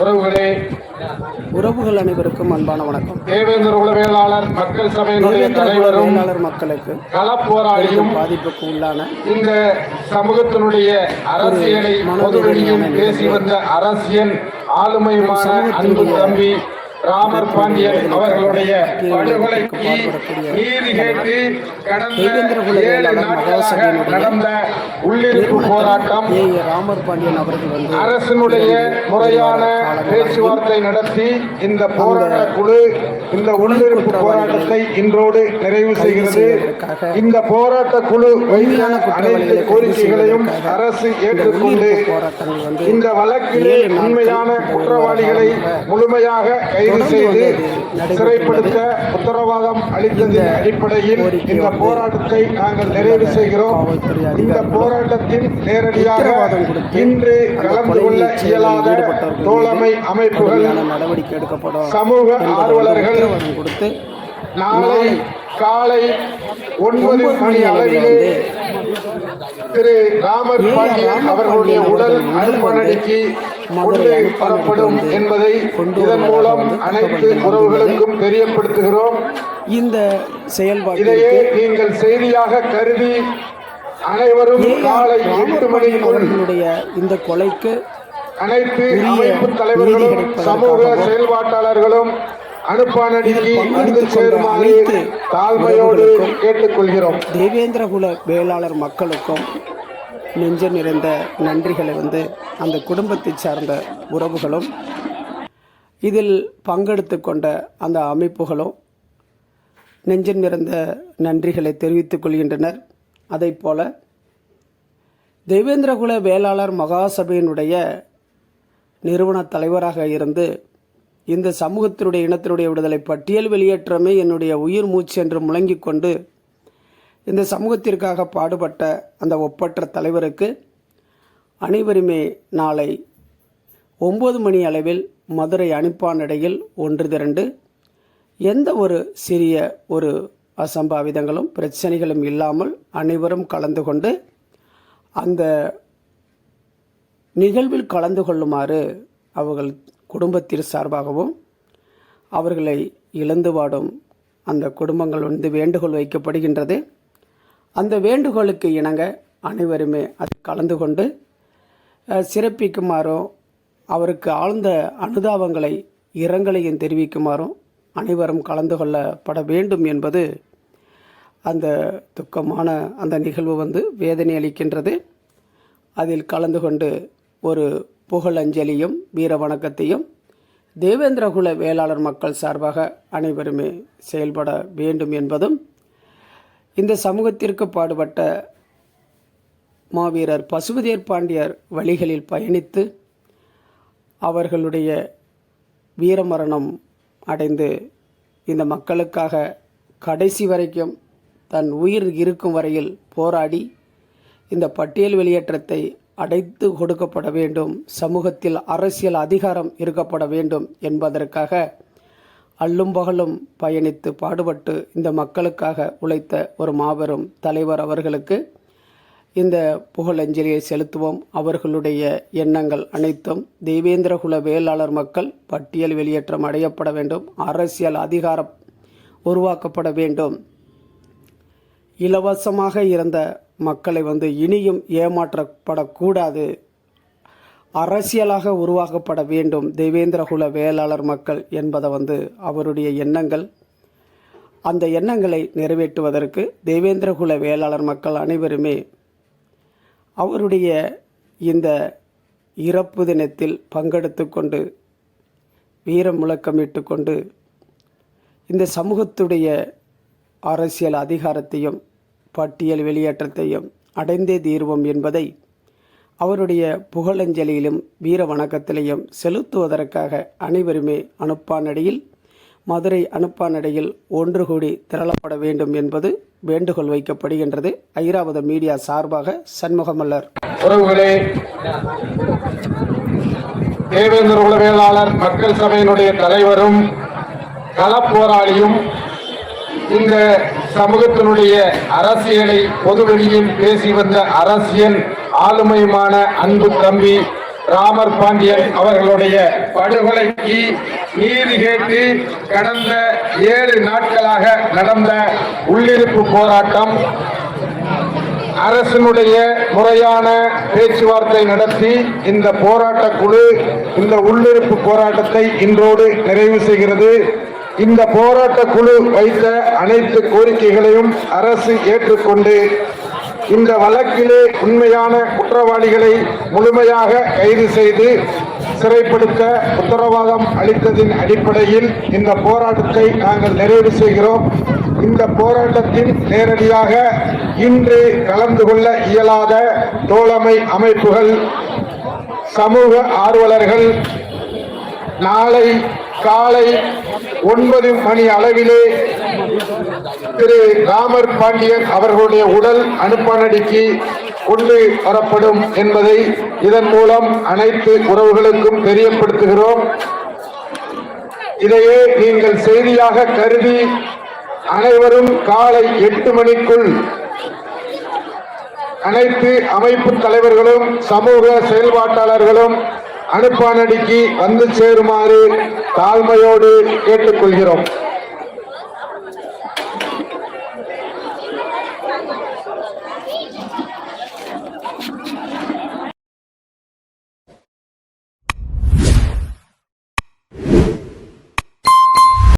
உறவுகளே உறவுகள் அனைவருக்கும் அன்பான வணக்கம். தேவேந்திர உளவியலாளர் மக்கள் சபையினுடைய தலைவரும் மக்களுக்கு களப்போராளியும் பாதிப்புக்கு உள்ளான இந்த சமூகத்தினுடைய அரசியலை பொதுவெளியில் பேசி வந்த அரசியல் ஆளுமையுமான அன்பு தம்பி ராமர் பாண்டியன் அவர்களுடைய படுகொலைக்கு நீதி கேட்டு கடந்த ஏழு நாட்களாக நடந்த உள்ளிருப்பு போராட்டம் ராமர் பாண்டியன் அவர்கள் வந்து அரசினுடைய முறையான பேச்சுவார்த்தை நடத்தி இந்த போராட்ட குழு இந்த உள்ளிருப்பு போராட்டத்தை இன்றோடு நிறைவு செய்கிறது. இந்த போராட்ட குழு வைத்த அனைத்து கோரிக்கைகளையும் அரசு ஏற்றுக்கொண்டு இந்த வழக்கிலே உண்மையான குற்றவாளிகளை முழுமையாக கைது செய்து சிறைப்படுத்த உத்தரவாதம் அளித்ததின் அடிப்படையில் இந்த போராட்டத்தை நாங்கள் நிறைவு செய்கிறோம். இந்த போராட்டத்தில் நேரடியாக இன்று கலந்து கொள்ள இயலாத தோழமை அமைப்புகள் நடவடிக்கை எடுக்கப்படும். சமூக ஆர்வலர்கள் கொடுத்து நாளை காலை ஒன்பது மணி அளவிலே திரு ராமர் பாண்டியன் அவர்களுடைய உடல் அனுப்பநடிக்கு கொண்டு வரப்படும் என்பதை இதன் மூலம் அனைத்து உறவுகளுக்கும் தெரியப்படுத்துகிறோம். இந்த செயல்பாட்டிற்கு இதையே நீங்கள் செய்தியாக கருதி அனைவரும் காலை எட்டு மணிக்குள் அவர்களுடைய இந்த கொலைக்கு அனைத்து அமைப்பு தலைவர்களும் சமூக செயல்பாட்டாளர்களும் அனுப்பானடிக்கு வந்து சேருமாறு தாழ்மையோடு கேட்டுக்கொள்கிறோம். தேவேந்திரகுல வேளாளர் மக்களுக்கும் நெஞ்ச நிறைந்த நன்றிகளை வந்து அந்த குடும்பத்தை சார்ந்த உறவுகளும் இதில் பங்கெடுத்து கொண்ட அந்த அமைப்புகளும் நெஞ்சம் நிறைந்த நன்றிகளை தெரிவித்துக் கொள்கின்றனர். அதைப் போல தேவேந்திரகுல வேளாளர் மகாசபையினுடைய நிறுவன தலைவராக இருந்து இந்த சமூகத்தினுடைய இனத்தினுடைய விடுதலை பட்டியல் வெளியேற்றமே என்னுடைய உயிர் மூச்சு என்று முழங்கிக் கொண்டு இந்த சமூகத்திற்காக பாடுபட்ட அந்த ஒப்பற்ற தலைவருக்கு அனைவருமே நாளை ஒம்பது மணி அளவில் மதுரை அனுப்பானடையில் ஒன்று திரண்டு எந்த ஒரு சிறிய ஒரு அசம்பாவிதங்களும் பிரச்சனைகளும் இல்லாமல் அனைவரும் கலந்து கொண்டு அந்த நிகழ்வில் கலந்து கொள்ளுமாறு அவர்கள் குடும்பத்தின் சார்பாகவும் அவர்களை இழந்து வாடும் அந்த குடும்பங்கள் வந்து வேண்டுகோள் வைக்கப்படுகின்றது. அந்த வேண்டுகோளுக்கு இணங்க அனைவருமே அது கலந்து கொண்டு சிறப்பிக்குமாறும் அவருக்கு ஆழ்ந்த அனுதாபங்களை இரங்கலையும் தெரிவிக்குமாறும் அனைவரும் கலந்து கொள்ளப்பட வேண்டும் என்பது அந்த துக்கமான அந்த நிகழ்வு வந்து வேதனை அளிக்கின்றது. அதில் கலந்து கொண்டு ஒரு புகழஞ்சலியும் வீர வணக்கத்தையும் தேவேந்திரகுல வேளாளர் மக்கள் சார்பாக அனைவருமே செயல்பட வேண்டும் என்பதும் இந்த சமூகத்திற்கு பாடுபட்ட மாவீரர் பசுபதியர் பாண்டியர் வழிகளில் பயணித்து அவர்களுடைய வீரமரணம் அடைந்து இந்த மக்களுக்காக கடைசி வரைக்கும் தன் உயிர் இருக்கும் வரையில் போராடி இந்த பட்டியல் வெளியேற்றத்தை அடைத்து கொடுக்கப்பட வேண்டும். சமூகத்தில் அரசியல் அதிகாரம் இருக்கப்பட வேண்டும் என்பதற்காக அல்லும் பகலும் பயணித்து பாடுபட்டு இந்த மக்களுக்காக உழைத்த ஒரு மாபெரும் தலைவர் அவர்களுக்கு இந்த புகழஞ்சலியை செலுத்துவோம். அவர்களுடைய எண்ணங்கள் அனைத்தும் தெய்வேந்திரகுல வேளாளர் மக்கள் பட்டியல் வெளியேற்றம் அடையப்பட வேண்டும். அரசியல் அதிகாரம் உருவாக்கப்பட வேண்டும். இலவசமாக இருந்த மக்களை வந்து இனியும் ஏமாற்றப்படக்கூடாது. அரசியலாக உருவாக்கப்பட வேண்டும். தேவேந்திரகுல வேளாளர் மக்கள் என்பதை வந்து அவருடைய எண்ணங்கள். அந்த எண்ணங்களை நிறைவேற்றுவதற்கு தேவேந்திரகுல வேளாளர் மக்கள் அனைவருமே அவருடைய இந்த இறப்பு தினத்தில் பங்கெடுத்து கொண்டு வீரம் முழக்கமிட்டு கொண்டு இந்த சமூகத்துடைய அரசியல் அதிகாரத்தையும் பட்டியல் வெளியேற்றத்தையும் அடைந்தே தீர்வோம் என்பதை அவருடைய புகழஞ்சலியிலும் வீர வணக்கத்திலையும் செலுத்துவதற்காக அனைவருமே அனுப்பானடியில் மதுரை அனுப்பானடையில் ஒன்று கூடி திரளப்பட வேண்டும் என்பது வேண்டுகோள் வைக்கப்படுகின்றது. ஐராவத மீடியா சார்பாக சண்முகமல்லர் உறவுகளே தேவேந்திர உளவியலாளர் மக்கள் சபையினுடைய தலைவரும் களப்போராளியும் இந்த சமூகத்தினுடைய அரசியலை பொதுவெளியில் பேசி வந்த அரசியல் ஆளுமையுமான அன்பு தம்பி ராமர் பாண்டியன் அவர்களுடைய படுகொலைக்கு நீதி கேட்டு கடந்த ஏழு நாட்களாக நடந்த உள்ளிருப்பு போராட்டம் அரசினுடைய முறையான பேச்சுவார்த்தை நடத்தி இந்த போராட்ட குழு இந்த உள்ளிருப்பு போராட்டத்தை இன்றோடு நிறைவு செய்கிறது. இந்த போராட்ட குழு வைத்த அனைத்து கோரிக்கைகளையும் அரசு ஏற்றுக்கொண்டு இந்த வழக்கிலே உண்மையான குற்றவாளிகளை முழுமையாக கைது செய்து சிறைப்படுத்த உத்தரவாதம் அளித்ததின் அடிப்படையில் இந்த போராட்டத்தை நாங்கள் நிறைவு செய்கிறோம். இந்த போராட்டத்தில் நேரடியாக இன்று கலந்து கொள்ள இயலாத தோழமை அமைப்புகள் சமூக ஆர்வலர்கள் நாளை காலை ஒன்பது மணி அளவிலே திரு ராமர் பாண்டியன் அவர்களுடைய உடல் அனுப்பநடிக்கு கொண்டு வரப்படும் என்பதை இதன் மூலம் அனைத்து உறவுகளுக்கும் தெரியப்படுத்துகிறோம். இதையே நீங்கள் செய்தியாக கருதி அனைவரும் காலை எட்டு மணிக்குள் அனைத்து அமைப்பு தலைவர்களும் சமூக செயல்பாட்டாளர்களும் அனுப்பானடிக்கு வந்து சேருமாறு தாழ்மையோடு கேட்டுக்கொள்கிறோம்.